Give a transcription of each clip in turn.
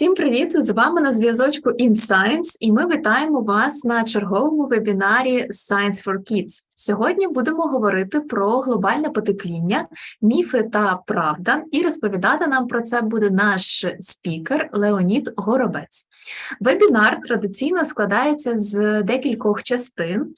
Всім привіт! З вами на зв'язочку InScience і ми вітаємо вас на черговому вебінарі Science for Kids. Сьогодні будемо говорити про глобальне потепління, міфи та правда, і розповідати нам про це буде наш спікер Леонід Горобець. Вебінар традиційно складається з декількох частин.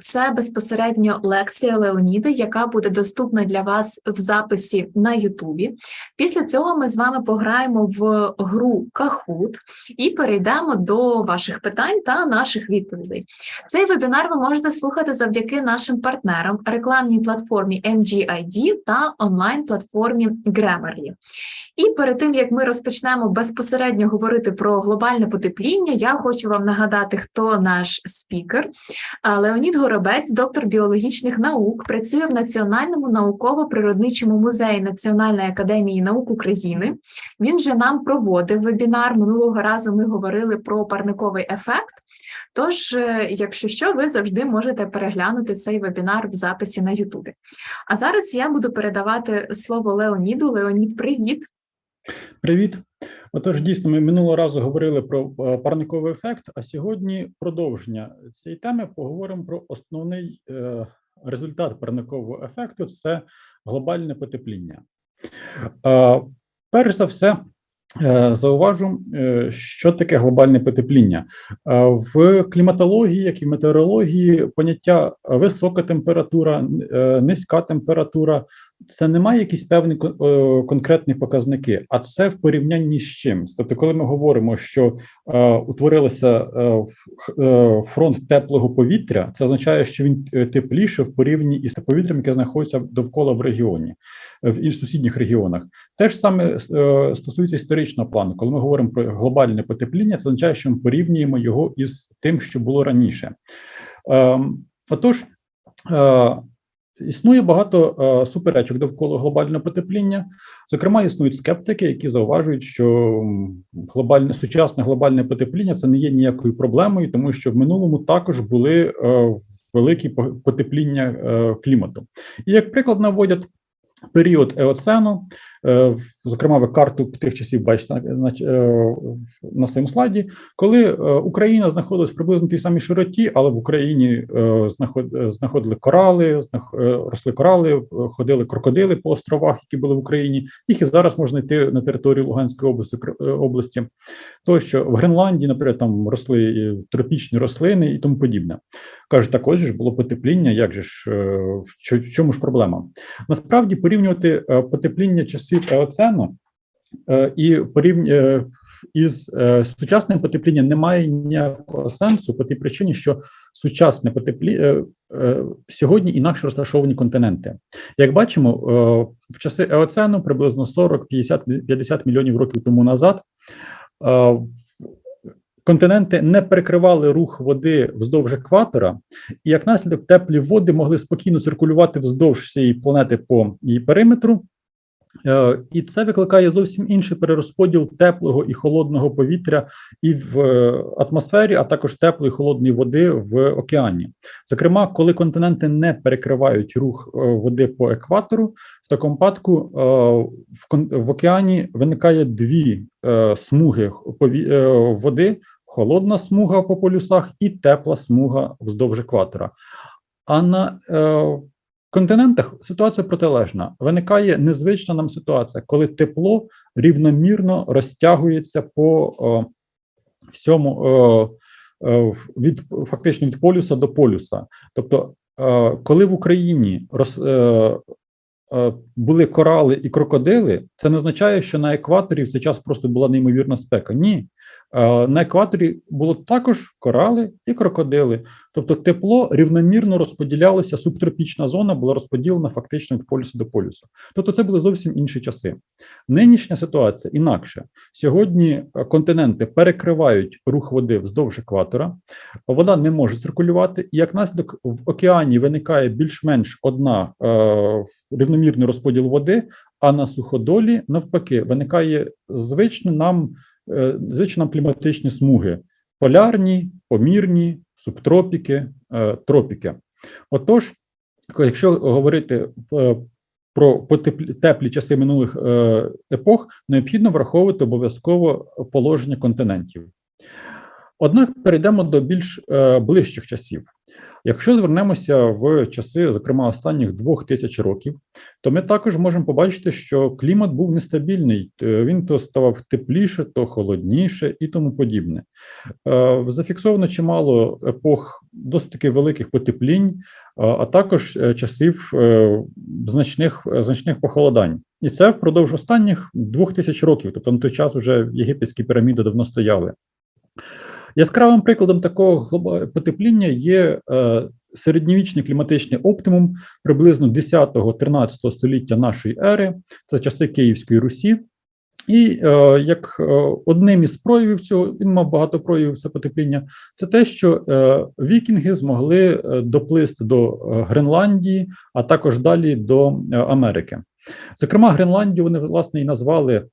Це безпосередньо лекція Леоніда, яка буде доступна для вас в записі на Ютубі. Після цього ми з вами пограємо в гру Kahoot і перейдемо до ваших питань та наших відповідей. Цей вебінар ви можете слухати завдяки нашим партнерам, рекламній платформі MGID та онлайн-платформі Grammarly. І перед тим як ми розпочнемо безпосередньо говорити про глобальне потепління, я хочу вам нагадати, хто наш спікер. Леонід Горобець, доктор біологічних наук, працює в Національному науково-природничому музеї Національної академії наук України. Він же нам проводив вебінар. Минулого разу ми говорили про парниковий ефект. Тож, е, якщо що, ви завжди можете переглянути цей вебінар в записі на Ютубі. А зараз я буду передавати слово Леоніду. Леонід, привіт! Привіт. Отож, дійсно, ми минулого разу говорили про е, парниковий ефект, а сьогодні продовження цієї теми поговоримо про основний е, результат парникового ефекту це глобальне потепління. Перш за все, зауважу, е, що таке глобальне потепління. Е, В кліматології, як і в метеорології, поняття висока температура, е, низька температура це не має якісь певні е, конкретні показники, а це в порівнянні з чимсь. Тобто, коли ми говоримо, що е, утворилося е, е, фронт теплого повітря, це означає, що він е, тепліше в порівнянні із повітрям, яке знаходиться довкола в регіоні, е, в і сусідніх регіонах. Те ж саме е, стосується історичного плану. Коли ми говоримо про глобальне потепління, це означає, що ми порівнюємо його із тим, що було раніше. Ем, Отож, е, Існує багато е, суперечок довкола глобального потепління. Зокрема, існують скептики, які зауважують, що глобальне сучасне глобальне потепління це не є ніякою проблемою, тому що в минулому також були е, великі по- потепління е, клімату. І як приклад наводять період еоцену, зокрема, ви карту тих часів бачите на, на, е, своєму слайді, коли е, Україна знаходилась приблизно тій самій широті, але в Україні е, знаход, е, знаходили корали, е, росли корали, е, ходили крокодили по островах, які були в Україні. Їх і зараз можна йти на територію Луганської області, е, області. Тощо в Гренландії, наприклад, там росли е, тропічні рослини і тому подібне. Кажуть, також ж було потепління. Як же ж е, в чому ж проблема? Насправді порівнювати е, потепління часів еоцену е, і порівня е, із е, сучасним потеплінням немає ніякого сенсу по тій причині, що сучасне потеплі сьогодні інакше розташовані континенти. Як бачимо, в часи еоцену приблизно 40, 50, 50 мільйонів років тому назад. Континенти не перекривали рух води вздовж екватора, і як наслідок теплі води могли спокійно циркулювати вздовж всієї планети по її периметру, І це викликає зовсім інший перерозподіл теплого і холодного повітря і в е, атмосфері, а також теплої і холодної води в океані. Зокрема, коли континенти не перекривають рух е, води по екватору, в такому випадку е, в, океані виникає дві е, смуги е, води: холодна смуга по полюсах і тепла смуга вздовж екватора. А на е, континентах ситуація протилежна. Виникає незвична нам ситуація, коли тепло рівномірно розтягується по о, всьому о, о, від фактично від полюса до полюса. Тобто, е, коли в Україні роз, е, е, були корали і крокодили, це не означає, що на екваторі в цей час просто була неймовірна спека. Ні. Е, На екваторі було також корали і крокодили. Тобто тепло рівномірно розподілялося, субтропічна зона була розподілена фактично від полюсу до полюсу. Тобто це були зовсім інші часи. Нинішня ситуація інакше. Сьогодні е, континенти перекривають рух води вздовж екватора, вода не може циркулювати, і як наслідок в океані виникає більш-менш одна е, рівномірний розподіл води, а на суходолі навпаки виникає звичне нам, е, звичні нам кліматичні смуги полярні, помірні, субтропіки, е, тропіки. Отож, якщо говорити е, про теплі часи минулих епох, необхідно враховувати обов'язково положення континентів. Однак перейдемо до більш ближчих часів. Якщо звернемося в часи, зокрема останніх двох тисяч років, то ми також можемо побачити, що клімат був нестабільний. Е, Він то ставав тепліше, то холодніше і тому подібне. Е, Зафіксовано чимало епох досить таки великих потеплінь, а- також е, часів значних, значних похолодань. І це впродовж останніх двох тисяч років, тобто на той час вже єгипетські піраміди давно стояли. Яскравим прикладом такого потепління є е, середньовічний кліматичний оптимум приблизно 10-13 століття нашої ери, це часи Київської Русі. І е, як е, одним із проявів цього, він мав багато проявів це потепління, це те, що е, вікінги змогли е, доплисти до Гренландії, а також далі до Америки. Зокрема, Гренландію вони власне і назвали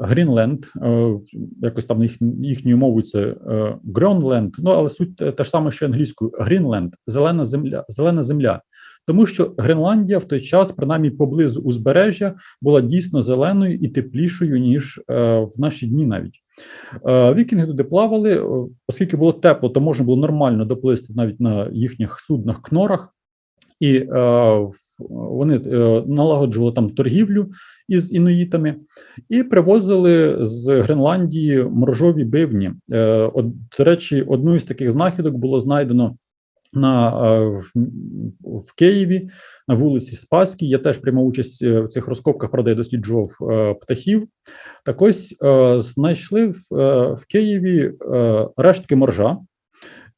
Грінленд, е, якось там їх, їхньою мовою це е, Гронленд, ну але суть те ж саме, що англійською Грінленд, зелена земля, зелена земля. Тому що Гренландія в той час, принаймні поблизу узбережжя, була дійсно зеленою і теплішою, ніж е, в наші дні навіть. Е, вікінги туди плавали, оскільки було тепло, то можна було нормально доплисти навіть на їхніх суднах кнорах, і е, вони е, налагоджували там торгівлю із інуїтами і привозили з Гренландії моржові бивні. Е, от, до речі, одну із таких знахідок було знайдено на, е, в, Києві на вулиці Спаській. Я теж приймав участь е, в цих розкопках, правда, я досліджував птахів. Так ось знайшли в, в Києві рештки моржа.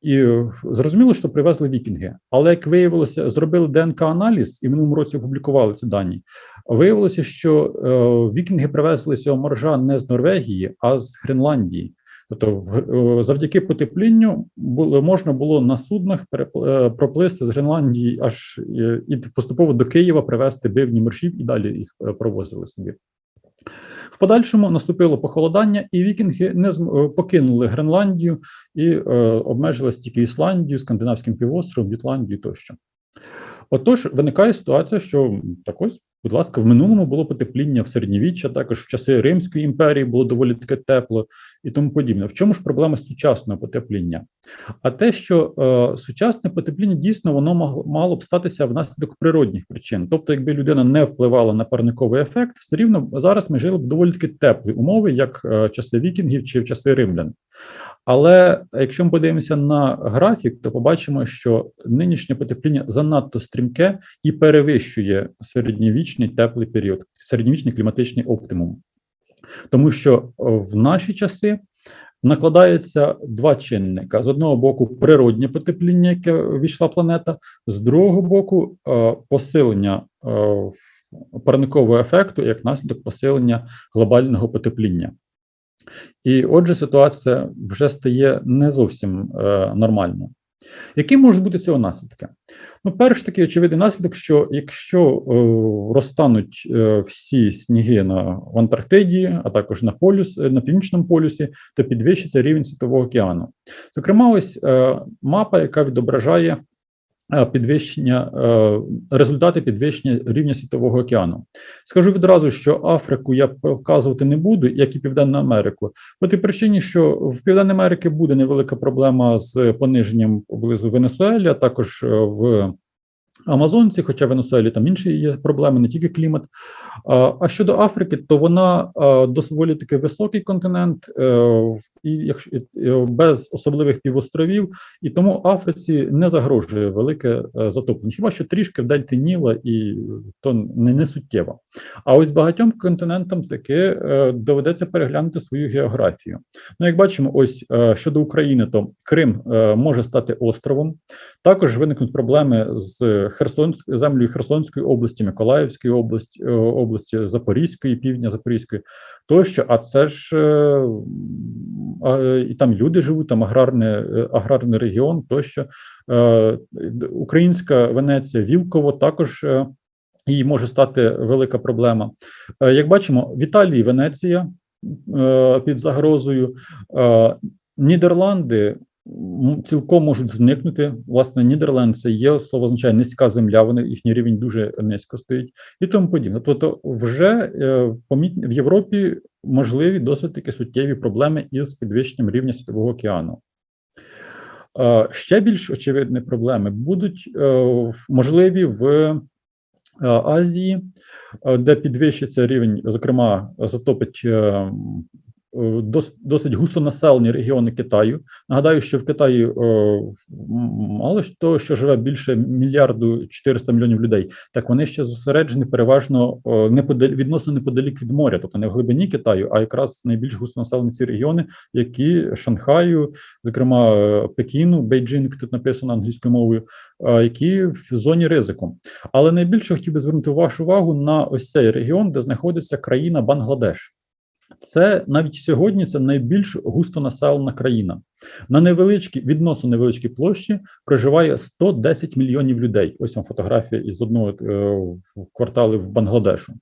І зрозуміло, що привезли вікінги. Але як виявилося, зробили ДНК-аналіз і в минулому році опублікували ці дані. Виявилося, що е, вікінги привезли цього моржа не з Норвегії, а з Гренландії. Тобто, е, завдяки потеплінню було можна було на суднах е, проплисти з Гренландії аж і поступово до Києва привезти бивні моржів і далі їх провозили собі. В подальшому наступило похолодання, і вікінги не покинули Гренландію і е, обмежились тільки Ісландією, Скандинавським півостровом, Ютландією тощо. Отож, виникає ситуація, що так ось, будь ласка, в минулому було потепління в середньовіччя, також в часи Римської імперії було доволі таке тепло і тому подібне. В чому ж проблема сучасного потепління? А те, що е, сучасне потепління дійсно воно могло мало б статися внаслідок природних причин. Тобто, якби людина не впливала на парниковий ефект, все рівно зараз ми жили б доволі таки теплі умови, як е, часи вікінгів чи в часи римлян. Але якщо ми подивимося на графік, то побачимо, що нинішнє потепління занадто стрімке і перевищує середньовічний теплий період, середньовічний кліматичний оптимум. Тому що е, в наші часи накладається два чинника: з одного боку, природнє потепління, яке війшла планета, з другого боку, е, посилення е, парникового ефекту як наслідок посилення глобального потепління. І отже, ситуація вже стає не зовсім нормальною. Які можуть бути цього наслідки? Ну, перш такий очевидний наслідок, що якщо е, розтануть е, всі сніги на в Антарктиді, а також на полюс на північному полюсі, то підвищиться рівень світового океану. Зокрема, ось е, мапа, яка відображає е, підвищення е, результати підвищення рівня світового океану. Скажу відразу, що Африку я показувати не буду, як і Південну Америку. По тій причині, що в Південній Америці буде невелика проблема з пониженням поблизу Венесуелі, а також е, в Амазонці, хоча в Венесуелі там інші є проблеми, не тільки клімат. А, щодо Африки, то вона доволі таки високий континент, е, і якщо без особливих півостровів, і тому Африці не загрожує велике е, затоплення. Хіба що трішки в дельті Ніла, і то не, не суттєво. А ось багатьом континентам таки е, доведеться переглянути свою географію. Ну, як бачимо, ось е, щодо України, то Крим може стати островом. Також виникнуть проблеми з Херсонською землею Херсонської області, Миколаївської області, області Запорізької, півдня Запорізької тощо. А це ж і там люди живуть, там аграрне, е, аграрний регіон тощо. Е, Українська Венеція, Вілково також. е, Їй може стати велика проблема. Як бачимо, в Італії Венеція під загрозою, Нідерланди цілком можуть зникнути. Власне, Нідерланд це є слово означає низька земля. Вони їхній рівень дуже низько стоїть і тому подібне. Тобто, вже е, помітні в Європі можливі досить таки суттєві проблеми із підвищенням рівня світового океану. Е, Ще більш очевидні проблеми будуть е, можливі в Азії, де підвищиться рівень, зокрема, затопить досить густонаселені регіони Китаю. Нагадаю, що в Китаї е, мало того, що живе більше мільярду 400 мільйонів людей, так вони ще зосереджені переважно е, неподаль- відносно неподалік від моря, тобто не в глибині Китаю, а якраз найбільш густонаселені ці регіони, які Шанхаю, зокрема е, Пекіну, Бейджинг, тут написано англійською мовою, е, які в зоні ризику. Але найбільше хотів би звернути вашу увагу на ось цей регіон, де знаходиться країна Бангладеш. Це навіть сьогодні це найбільш густонаселена країна. На невеличкій, відносно невеличкій площі проживає 110 мільйонів людей. Ось вам фотографія із одного е, кварталу в Бангладешу.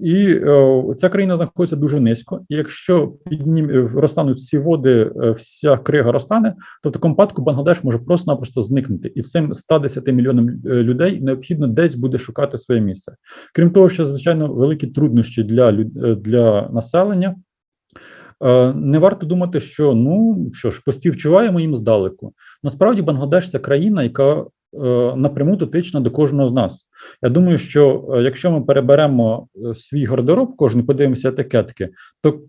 І е, ця країна знаходиться дуже низько. Якщо піднім е, розтануть ці води, е, вся крига розтане, то в такому випадку Бангладеш може просто-напросто зникнути, і цим 110 мільйонам людей необхідно десь буде шукати своє місце. Крім того, що звичайно великі труднощі для для населення. Не варто думати, що ну що ж, поспівчуваємо їм здалеку. Насправді, Бангладеш це країна, яка напряму дотична до кожного з нас. Я думаю, що е, якщо ми переберемо е, свій гардероб, кожен подивимося етикетки, то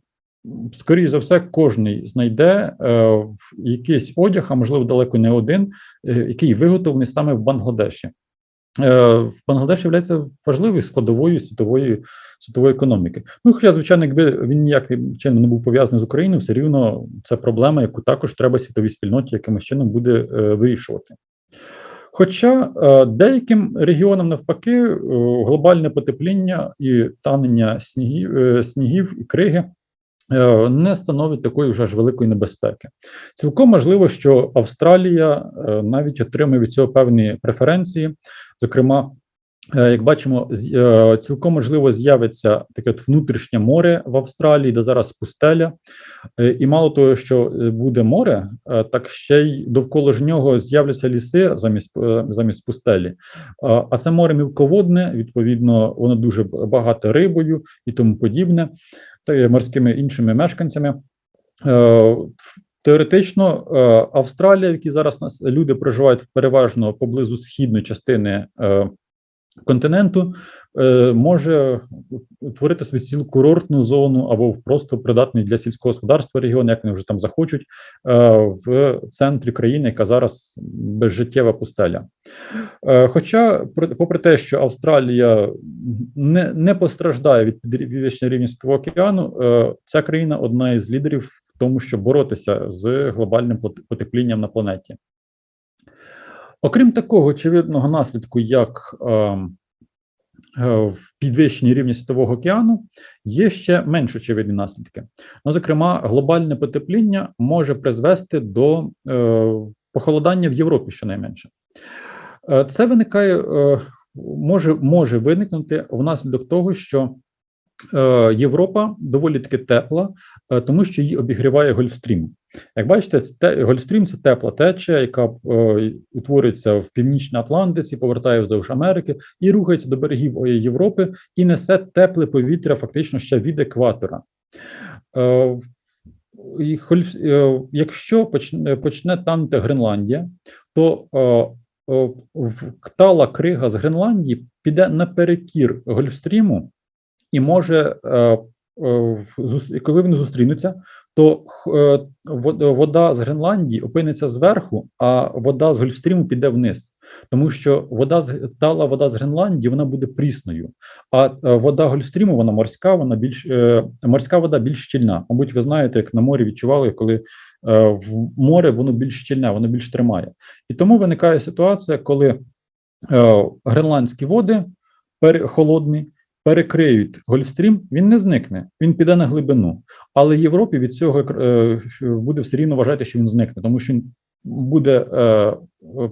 скоріш за все, кожний знайде е, якийсь одяг, а можливо далеко не один, е, який виготовлений саме в Бангладеші. В Бангладеш є важливою складовою світової світової економіки. Ну, хоча, звичайно, якби він ніяким чином не був пов'язаний з Україною, все рівно це проблема, яку також треба світовій спільноті якимось чином буде е, вирішувати. Хоча е, деяким регіонам навпаки е, глобальне потепління і танення снігів, е, снігів і криги не становить такої вже ж великої небезпеки. Цілком можливо, що Австралія навіть отримує від цього певні преференції. Зокрема, як бачимо, е, цілком можливо з'явиться таке от внутрішнє море в Австралії, де зараз пустеля. Е, І мало того, що е, буде море, е, так ще й довкола ж нього з'являться ліси замість е, замість пустелі. А це море мілководне, відповідно, воно дуже багато рибою і тому подібне, та морськими іншими мешканцями. Е, Теоретично, е, Австралія, в якій зараз нас люди проживають переважно поблизу східної частини е, континенту, е, може утворити собі цілу курортну зону або просто придатний для сільського господарства регіон, як вони вже там захочуть, е, в центрі країни, яка зараз безжиттєва пустеля. Е, Хоча, попри те, що Австралія не, не постраждає від підвищення рівня світового океану, ця країна одна із лідерів в тому, щоб боротися з глобальним потеплінням на планеті. Окрім такого очевидного наслідку, як е, е, в підвищенні рівня світового океану, є ще менш очевидні наслідки. Ну, зокрема, глобальне потепління може призвести до е, похолодання в Європі щонайменше. Е, Це виникає, може, може виникнути внаслідок того, що Європа доволі таки тепла, е, тому що її обігріває Гольфстрім. Як бачите, те- Гольфстрім це тепла течія, яка е, утворюється в північній Атлантиці, повертає вздовж Америки і рухається до берегів е, Європи і несе тепле повітря фактично ще від екватора. Е, е, Якщо почне, танути Гренландія, то е, е, крига з Гренландії піде наперекір Гольфстріму і може, е, е, коли вони зустрінуться, то е, вод- вода з Гренландії опиниться зверху, а вода з Гольфстріму піде вниз. Тому що вода з тала вода з Гренландії вона буде прісною, а вода Гольфстріму вона морська, вона більш морська вода більш щільна. Мабуть, ви знаєте, як на морі відчували, коли в море воно більш щільне, воно більш тримає. І тому виникає ситуація, коли гренландські води холодні перекриють Гольфстрім, він не зникне, він піде на глибину. Але Європі від цього е, буде все рівно вважати, що він зникне, тому що він буде е,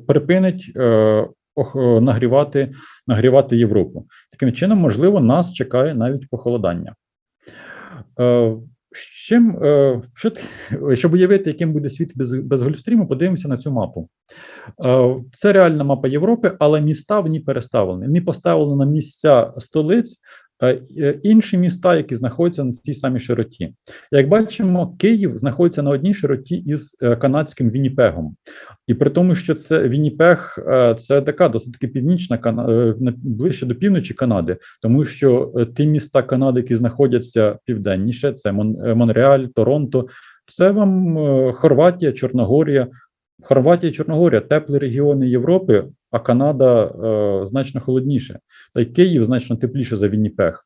припинить е, нагрівати, нагрівати Європу. Таким чином, можливо, нас чекає навіть похолодання. З чим, е, що, щоб уявити, яким буде світ без, без Гольфстріму, подивимося на цю мапу. Е, Це реальна мапа Європи, але міста в ній переставлені. Вони поставлені на місця столиць, інші міста, які знаходяться на цій самій широті. Як бачимо, Київ знаходиться на одній широті із е, канадським Вінніпегом. І при тому, що це Вінніпег, е, це така досить північна Кана- е, ближче до півночі Канади, тому що е, ті міста Канади, які знаходяться південніше, це Мон- е, Монреаль, Торонто, це вам е, Хорватія, Чорногорія. Хорватія, Чорногорія теплі регіони Європи, а Канада е, значно холодніше. Та й Київ значно тепліше за Вінніпег.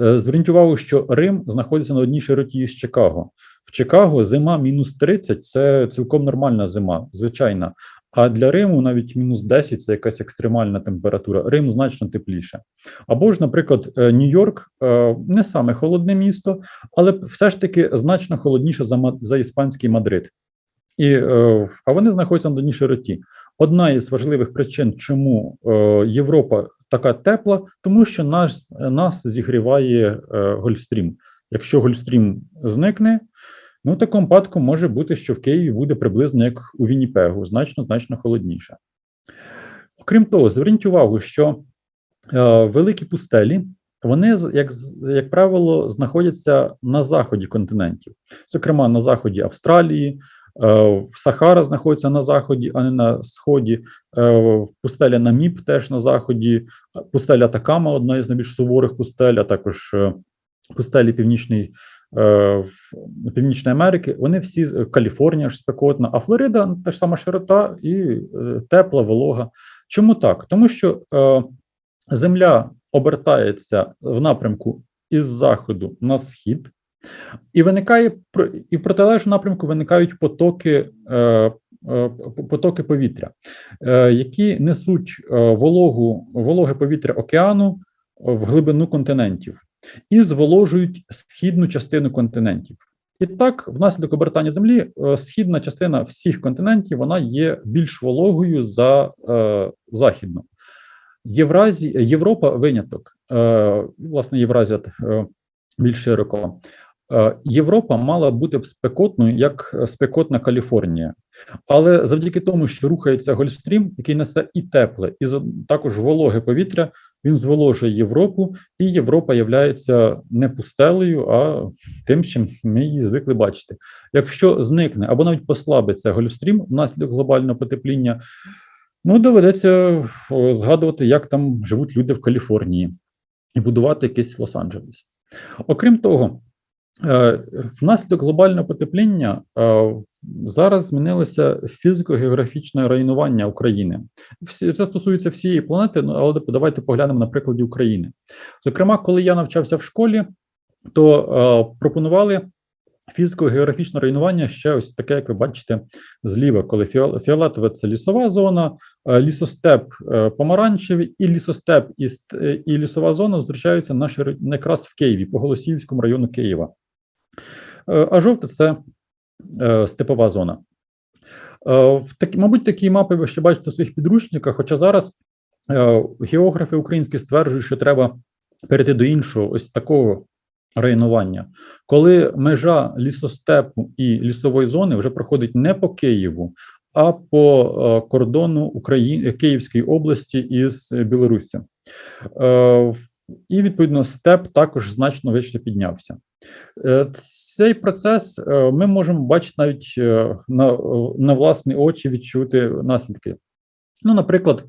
Е, Зверніть увагу, що Рим знаходиться на одній широті із Чикаго. В Чикаго зима мінус 30 – це цілком нормальна зима, звичайна. А для Риму навіть мінус 10 – це якась екстремальна температура. Рим значно тепліше. Або ж, наприклад, е, Нью-Йорк е, не саме холодне місто, але все ж таки значно холодніше за, за іспанський Мадрид. І, а вони знаходяться на одній широті. Одна із важливих причин, чому Європа така тепла, тому що нас, нас зігріває е, Гольфстрім. Якщо Гольфстрім зникне, ну в такому випадку може бути, що в Києві буде приблизно як у Вінніпегу, значно значно холодніше. Окрім того, зверніть увагу, що е, великі пустелі. Вони, як, як правило, знаходяться на заході континентів, зокрема на заході Австралії, Сахара знаходиться на заході, а не на сході. Е, Пустеля Наміб теж на заході, пустеля Такама одна із найбільш суворих пустель, а також е, пустелі Північної, е, Північної Америки. Вони всі Каліфорнія ж спекотна, а Флорида та ж сама широта і е, тепла, волога. Чому так? Тому що е, Земля обертається в напрямку із заходу на схід, і виникає і в протилежному напрямку виникають потоки, е, е, потоки повітря, е, які несуть вологу, вологе повітря океану в глибину континентів і зволожують східну частину континентів. І так, внаслідок обертання землі, східна частина всіх континентів вона є більш вологою за е, західну. Євразі, Європа виняток. Е, власне, Євразія е, більш широко. Е, Європа мала бути б спекотною, як спекотна Каліфорнія. Але завдяки тому, що рухається Гольфстрім, який несе і тепле, і також вологе повітря, він зволожує Європу, і Європа є не пустелею, а тим, чим ми її звикли бачити. Якщо зникне або навіть послабиться Гольфстрім внаслідок глобального потепління, ну доведеться згадувати, як там живуть люди в Каліфорнії, і будувати якийсь Лос-Анджелес. Окрім того, е, внаслідок глобального потепління е, зараз змінилося фізико-географічне районування України. Це стосується всієї планети, ну, але давайте поглянемо на прикладі України. Зокрема, коли я навчався в школі, то е, пропонували фізико-географічне районування ще ось таке, як ви бачите, зліва, коли фіол- фіолетове це лісова зона, е, лісостеп е, помаранчевий, і лісостеп і, е, лісова зона зустрічаються на шири- якраз в Києві, по Голосіївському району Києва. Е, А жовте це е, степова зона. Е, в такі, мабуть, такі мапи ви ще бачите в своїх підручниках, хоча зараз географи українські стверджують, що треба перейти до іншого, ось такого районування, коли межа лісостепу і лісової зони вже проходить не по Києву, а по кордону України, Київської області із Білоруссю. І відповідно степ також значно вище піднявся. Е, Цей процес е, ми можемо бачити навіть е, на, на власні очі відчути наслідки. Ну, наприклад,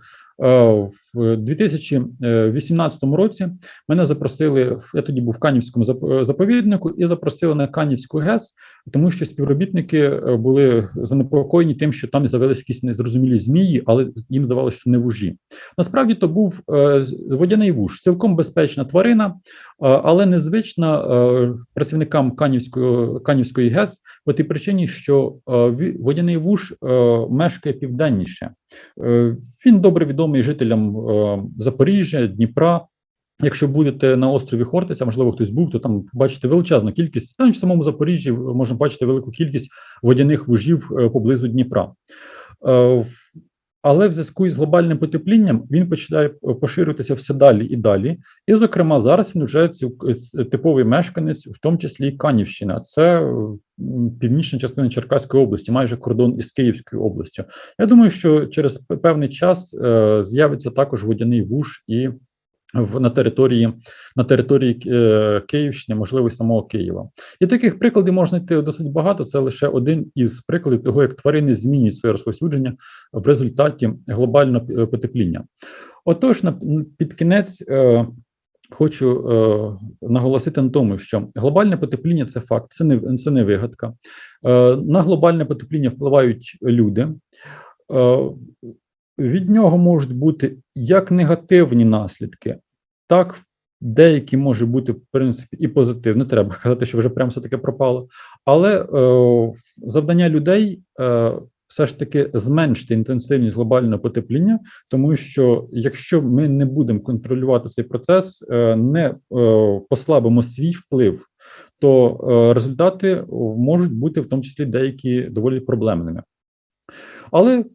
в 2018 році мене запросили, я тоді був в Канівському заповіднику, і запросили на Канівську ГЕС, тому що співробітники е, були занепокоєні тим, що там з'явилися якісь незрозумілі змії, але їм здавалося, що не вужі. Насправді то був е, водяний вуж, цілком безпечна тварина, е, але незвична працівникам Канівської, Канівської ГЕС по тій причині, що водяний вуж мешкає південніше. Він добре відомий жителям Запоріжжя, Дніпра. Якщо будете на острові Хортиця, можливо, хтось був, то там бачите величезну кількість. Там в самому Запоріжжі можна бачити велику кількість водяних вужів е, поблизу Дніпра. Але в зв'язку із глобальним потеплінням він починає поширюватися все далі і далі. І, зокрема, зараз він вже типовий мешканець, в тому числі і Канівщина. Це північна частина Черкаської області, майже кордон із Київською областю. Я думаю, що через певний час е, з'явиться також водяний вуж і в на території на території е, Київщини, можливо, самого Києва. І таких прикладів можна знайти досить багато. Це лише один із прикладів того, як тварини змінюють своє розповсюдження в результаті глобального е, потепління. Отож, на під кінець. е, Хочу е, наголосити на тому, що глобальне потепління це факт, це не це не вигадка. Е, на глобальне потепління впливають люди. Е, від нього можуть бути як негативні наслідки, так деякі може бути в принципі і позитивні. Не треба казати, що вже прям все таке пропало. Але е, завдання людей е, все ж таки зменшити інтенсивність глобального потепління, тому що якщо ми не будемо контролювати цей процес, е, не е, послабимо свій вплив, то е, результати можуть бути в тому числі деякі доволі проблемними. Але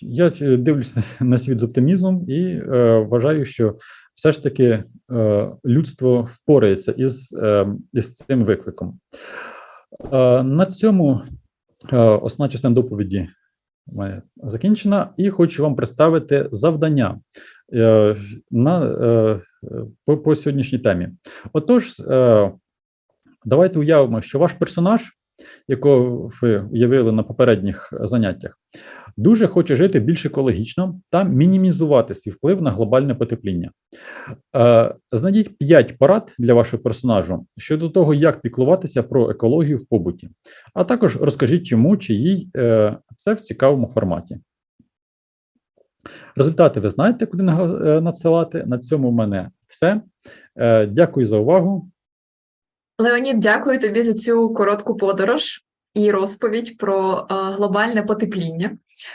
я е, дивлюся на світ з оптимізмом і е, вважаю, що все ж таки е, людство впорається із, е, із цим викликом. Е, на цьому е, основна частина доповіді мене закінчена, і хочу вам представити завдання е, на, е, по, по сьогоднішній темі. Отож, е, давайте уявимо, що ваш персонаж, якого ви уявили на попередніх заняттях, дуже хоче жити більш екологічно та мінімізувати свій вплив на глобальне потепління. Е, Знайдіть 5 порад для вашого персонажу щодо того, як піклуватися про екологію в побуті, а також розкажіть йому чи їй е, це в цікавому форматі. Результати ви знаєте, куди е, надсилати. На цьому в мене все. Е, Дякую за увагу. Леонід, дякую тобі за цю коротку подорож і розповідь про е, глобальне потепління.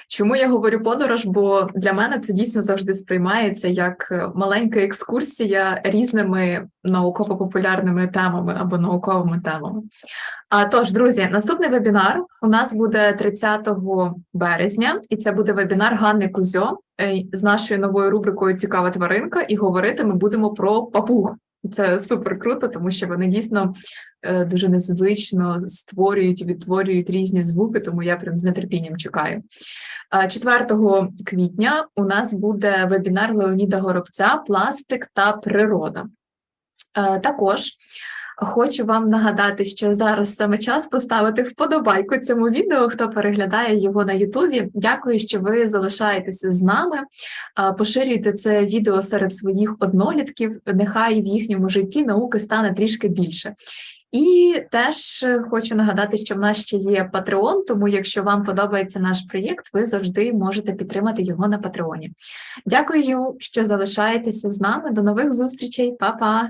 Чому я говорю подорож? Бо для мене це дійсно завжди сприймається як е, маленька екскурсія різними науково-популярними темами або науковими темами. А тож, друзі, наступний вебінар у нас буде 30 березня, і це буде вебінар Ганни Кузьо е, з нашою новою рубрикою Цікава тваринка. І говорити ми будемо про папуг. Це супер круто, тому що вони дійсно е, дуже незвично створюють і відтворюють різні звуки, тому я прям з нетерпінням чекаю. А 4 квітня у нас буде вебінар Леоніда Горобця Пластик та природа. Е, Також хочу вам нагадати, що зараз саме час поставити вподобайку цьому відео, хто переглядає його на Ютубі. Дякую, що ви залишаєтеся з нами. Поширюйте це відео серед своїх однолітків. Нехай в їхньому житті науки стане трішки більше. І теж хочу нагадати, що в нас ще є Patreon, тому якщо вам подобається наш проєкт, ви завжди можете підтримати його на Патреоні. Дякую, що залишаєтеся з нами. До нових зустрічей, Па-па!